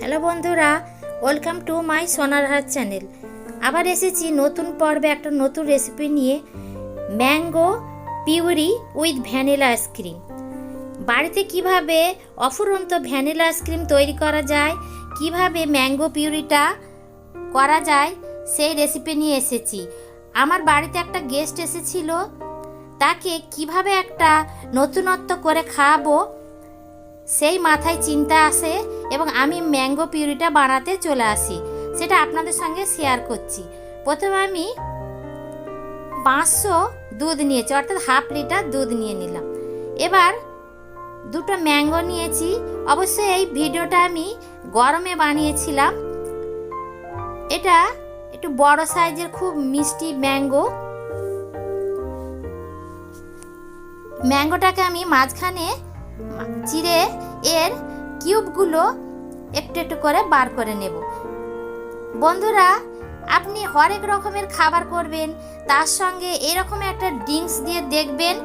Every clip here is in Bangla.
হ্যালো বন্ধুরা, ওয়েলকাম টু মাই সোনার হাট চ্যানেল। আবার এসেছি নতুন পর্বে একটা নতুন রেসিপি নিয়ে, mango puree with vanilla ice cream বাড়িতে কীভাবে অফুরন্ত ভ্যানিলা আইসক্রিম তৈরি করা যায়, কীভাবে ম্যাঙ্গো পিউরিটা করা যায়, সেই রেসিপি নিয়ে এসেছি। আমার বাড়িতে একটা গেস্ট এসেছিল, তাকে কীভাবে একটা নতুনত্ব করে খাওয়াবো সেই মাথায় চিন্তা আসে এবং আমি ম্যাঙ্গো পিউরিটা বানাতে চলে আসি। সেটা আপনাদের সঙ্গে শেয়ার করছি। প্রথমে আমি পাঁচশো দুধ নিয়েছি, অর্থাৎ হাফ লিটার দুধ নিয়ে নিলাম। এবার দুটো ম্যাঙ্গো নিয়েছি। অবশ্যই এই ভিডিওটা আমি গরমে বানিয়েছিলাম। এটা একটু বড় সাইজের খুব মিষ্টি ম্যাঙ্গো। ম্যাঙ্গোটাকে আমি মাঝখানে চিড়ে এর কিউবগুলো একটু একটু করে বার করে নেব। বন্ধুরা, আপনি হরেক রকমের খাবার করবেন, তার সঙ্গে এরকম একটা ড্রিঙ্কস দিয়ে দেখবেন,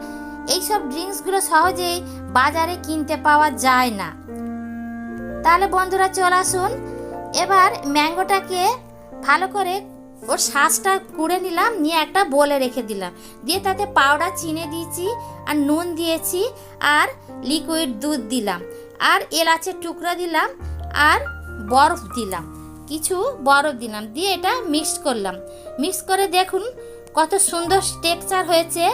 এইসব ড্রিঙ্কসগুলো সহজেই বাজারে কিনতে পাওয়া যায় না। তাহলে বন্ধুরা চলে আসুন, এবার ম্যাঙ্গোটাকে ভালো করে ওর শ্বাসটা কুড়ে নিলাম, নিয়ে একটা বলে রেখে দিলাম। দিয়ে তাতে পাউডার, চিনে দিয়েছি, আর নুন দিয়েছি, আর লিকুইড দুধ দিলাম। আর এলাচের টুকরো দিলাম, আর বরফ দিলাম। কিছু বরফ দিলাম, দিয়ে এটা মিক্স করলাম। মিক্স করে দেখুন কত সুন্দর টেক্সচার হয়েছে।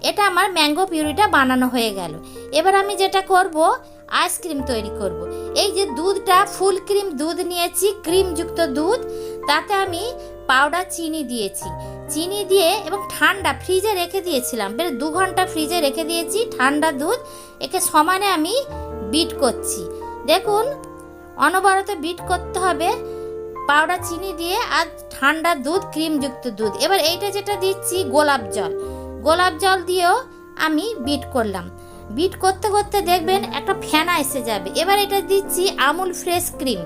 এটা আমার ম্যাঙ্গো পিউরিটা বানানো হয়ে গেল। এবার আমি যেটা করব আইসক্রিম তৈরি করব। এই যে দুধটা ফুল ক্রিম দুধ নিয়েছি ক্রিমযুক্ত দুধ। তাতে আমি পাউডার চিনি দিয়েছি। চিনি দিয়ে এবং ঠান্ডা ফ্রিজে রেখে দিয়েছিলাম। বেশ দু ঘণ্টা ফ্রিজে রেখে দিয়েছি, ঠান্ডা দুধ। একে সমানে আমি বিট করছি। দেখুন, অনবরত বিট করতে হবে পাউডার চিনি দিয়ে আর ঠান্ডা দুধ ক্রিমযুক্ত দুধ। এবার এইটা যেটা দিচ্ছি, গোলাপ জল। গোলাপ জল দিয়েও আমি বিট করলাম। বিট করতে করতে দেখবেন একটা ফেনা এসে যাবে। এবার এটা দিচ্ছি আমুল ফ্রেশ ক্রিম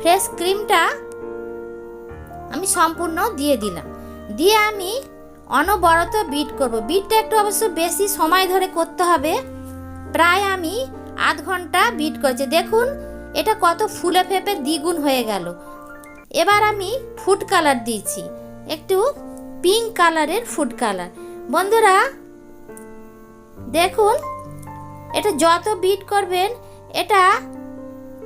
ফ্রেশ ক্রিমটা আমি সম্পূর্ণ দিয়ে দিলাম। দিয়ে আমি অনবরত বিট করব। বিটটা একটু অবশ্য বেশি সময় ধরে করতে হবে। প্রায় আমি আধ ঘণ্টা বিট করেছি। দেখুন, এটা কত ফুলে ফেপে দ্বিগুণ হয়ে গেল। এবার আমি ফুড কালার দিয়েছি। একটু পিঙ্ক কালারের ফুড কালার বন্ধুরা, দেখুন, এটা যত বিট করবেন, এটা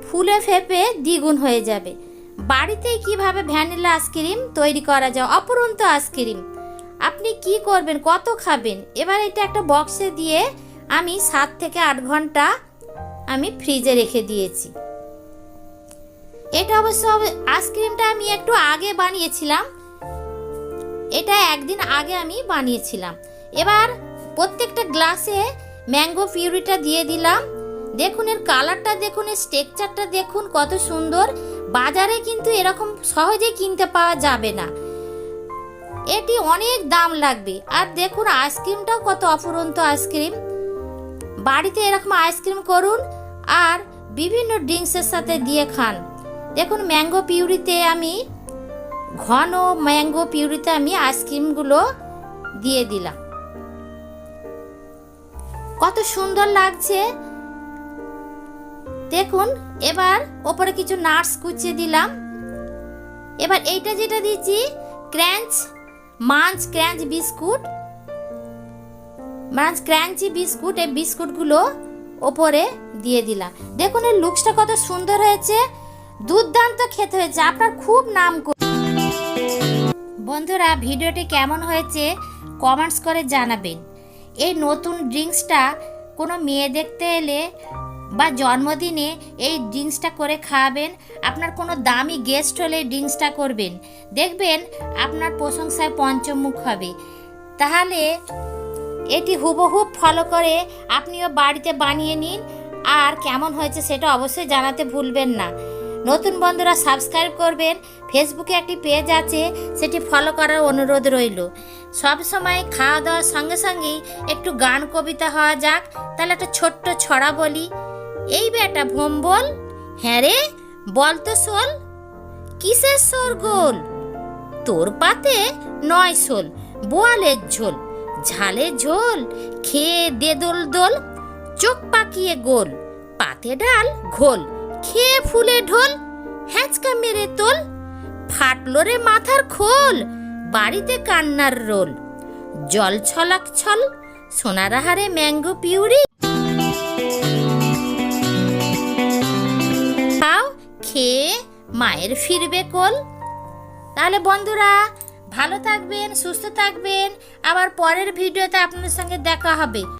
ফুলে ফেপে দ্বিগুণ হয়ে যাবে। বাড়িতেই কীভাবে ভ্যানিলা আইসক্রিম তৈরি করা যায়, অপরন্ত আইসক্রিম? আপনি কি করবেন, কত খাবেন? এবার এটা একটা বক্সে দিয়ে আমি সাত থেকে আট ঘণ্টা আমি ফ্রিজে রেখে দিয়েছি। এটা অবশ্য আইসক্রিমটা আমি একটু আগে বানিয়েছিলাম। এটা একদিন আগে আমি বানিয়েছিলাম। এবার প্রত্যেকটা গ্লাসে ম্যাঙ্গো পিউরিটা দিয়ে দিলাম। দেখুন এর কালারটা দেখুন এর স্ট্রেকচারটা দেখুন কত সুন্দর। বাজারে কিন্তু এরকম সহজে কিনতে পাওয়া যাবে না। এটি অনেক দাম লাগবে। আর দেখুন, আইসক্রিমটাও কত অফুরন্ত আইসক্রিম। বাড়িতে এরকম আইসক্রিম করুন আর বিভিন্ন ড্রিঙ্কসের সাথে দিয়ে খান। দেখুন, ম্যাঙ্গো পিউরিতে আমি, ঘন ম্যাঙ্গো পিউরিতে আমি আইসক্রিমগুলো দিয়ে দিলাম। কত সুন্দর লাগছে। দেখুন, এবার ওপরে কিছু নাটস কুচিয়ে দিলাম। এবার এইটা যেটা দিচ্ছি, crunch, Munch crunch biscuit. Munch crunchy biscuit, এই বিস্কুটগুলো ওপরে দিয়ে দিলাম। দেখুন, এর লুকসটা কত সুন্দর হয়েছে। দুর্দান্ত খেতে হয়েছে, আপনার খুব নাম বন্ধুরা, ভিডিওটি কেমন হয়েছে কমেন্টস করে জানাবেন। এই নতুন ড্রিঙ্কসটা কোনো মেয়ে দেখতে এলে বা জন্মদিনে এই ড্রিঙ্কসটা করে খাওয়াবেন। আপনার কোনো দামি গেস্ট হলে ড্রিঙ্কসটা করবেন। দেখবেন আপনার প্রশংসায় পঞ্চমুখ হবে। তাহলে এটি হুবহুব ফলো করে আপনিও বাড়িতে বানিয়ে নিন। আর কেমন হয়েছে সেটা অবশ্যই জানাতে ভুলবেন না। নতুন বন্ধুরা সাবস্ক্রাইব করবেন। ফেসবুকে একটি পেজ আছে, সেটি ফলো করার অনুরোধ রইল। সব সময় খাওয়া দাওয়ার সঙ্গে সঙ্গেই একটু গান কবিতা হওয়া যাক। তাহলে একটা ছোট্ট ছড়া বলি। এই বেটা ভোম্বল হ্যাঁ রে, বল তো শোল। কিসের শোরগোল তোর পাতে নয় শোল, বোয়ালের ঝোল, ঝালের ঝোল, খেয়ে দে দোল দোল চোখ পাকিয়ে গোল, পাতে ডাল ঘোল, খেয়ে ফুলে ঢোল, হ্যাঁচকা মেরে তোল, ফাটলো রে মাথার খোল, বাড়িতে কান্নার রোল, জল ছলাক ছল সোনারাহারে ম্যাঙ্গো পিউরি। খেয়ে মায়ের ফিরবে কোল। তাহলে বন্ধুরা, ভালো থাকবেন, সুস্থ থাকবেন। আবার পরের ভিডিওতে আপনাদের সঙ্গে দেখা হবে।